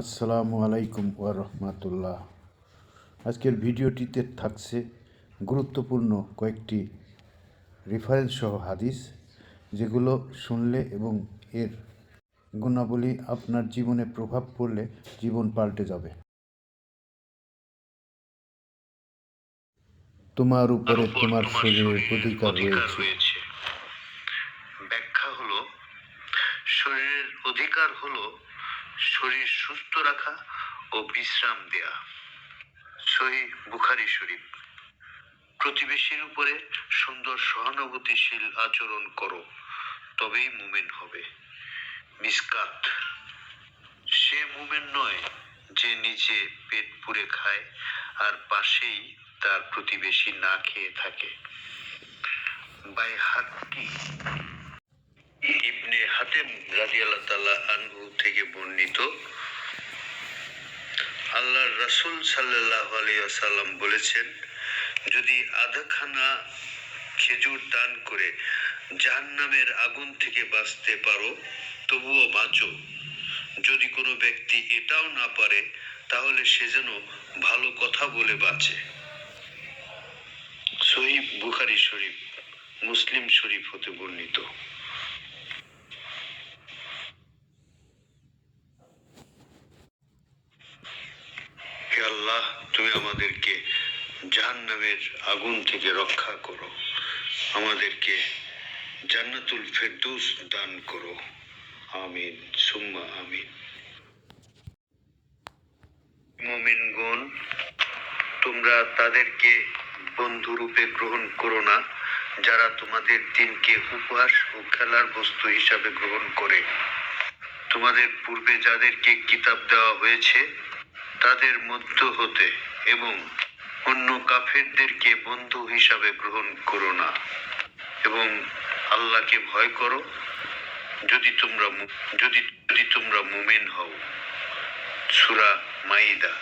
আসসালামু আলাইকুম ওয়া রহমাতুল্লাহ। আজকের ভিডিওটিতে থাকছে গুরুত্বপূর্ণ কয়েকটি রেফারেন্স সহ হাদিস যেগুলো শুনলে এবং এর গুণাবলী আপনার জীবনে প্রভাব পড়লে জীবন পাল্টে যাবে। তোমার উপরে তোমার শরীরের অধিকার রয়েছে। ব্যাখ্যা হলো শরীরের অধিকার হলো শরীর সুস্থ রাখা ও বিশ্রাম দেয়া। সহি বুখারি শরীফ। প্রতিবেশীর উপরে সুন্দর সহানুভূতিশীল আচরণ করো, তবেই মুমিন হবে। মিসকাত। সে মুমিন নয় যে নিজে পেট পুড়ে খায় আর পাশেই তার প্রতিবেশী না খেয়ে থাকে। বাই হাক্কি। ইবনে হাতেম রাজিয়াল্লাহ তাআলা আনহু থেকে বর্ণিত, আল্লাহর রাসূল সাল্লাল্লাহু আলাইহি বলেছেন, যদি আধাখানা খেজুর দান করে জাহান্নামের আগুন থেকে বাঁচতে পারো, তবুও বাঁচো। যদি কোনো ব্যক্তি এটাও না পারে, তাহলে সে যেন ভালো কথা বলে বাঁচে। সহিহ বুখারি শরীফ, মুসলিম শরীফ হতে বর্ণিত হে আল্লাহ, তুমি আমাদেরকে জাহান্নামের আগুন থেকে রক্ষা করো। আমাদেরকে জান্নাতুল ফেরদৌস দান করো। আমিন, সুম্মা আমিন। মুমিনগণ, তোমরা তাদেরকে বন্ধুরূপে গ্রহণ করো না, যারা তোমাদের দিনকে উপহাস ও খেলার বস্তু হিসাবে গ্রহণ করে। তোমাদের পূর্বে যাদেরকে কিতাব দেওয়া হয়েছে তাদের মধ্য হতে এবং অন্য কাফেরদেরকে বন্ধু হিসাবে গ্রহণ করো না। এবং আল্লাহকে ভয় করো। যদি তোমরা যদি যদি তোমরা মুমিন হও। সূরা মাইদা,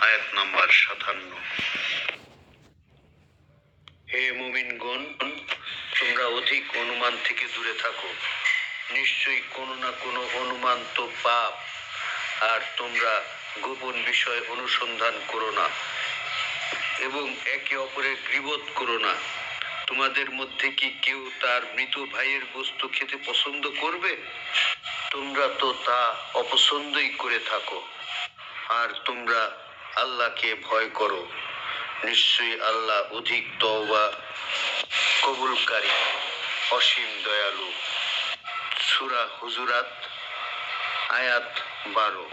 আয়াত নাম্বার সাতান্ন। হে মুমিনগণ, তোমরা অধিক অনুমান থেকে দূরে থাকো। নিশ্চয়ই কোনো না কোনো অনুমান তো পাপ। আর তোমরা গোপন বিষয় অনুসন্ধান করো না এবং একে অপরের গৃবোধ করো না। তোমাদের মধ্যে কি কেউ তার মৃত ভাইয়ের বস্তু খেতে পছন্দ করবে? তোমরা তো তা অপছন্দই করে থাকো। আর তোমরা আল্লাহকে ভয় করো। নিশ্চয়ই আল্লাহ অধিক তওবা কবুলকারী, অসীম দয়ালু। সুরা হুজুরাত আয়াত বারো।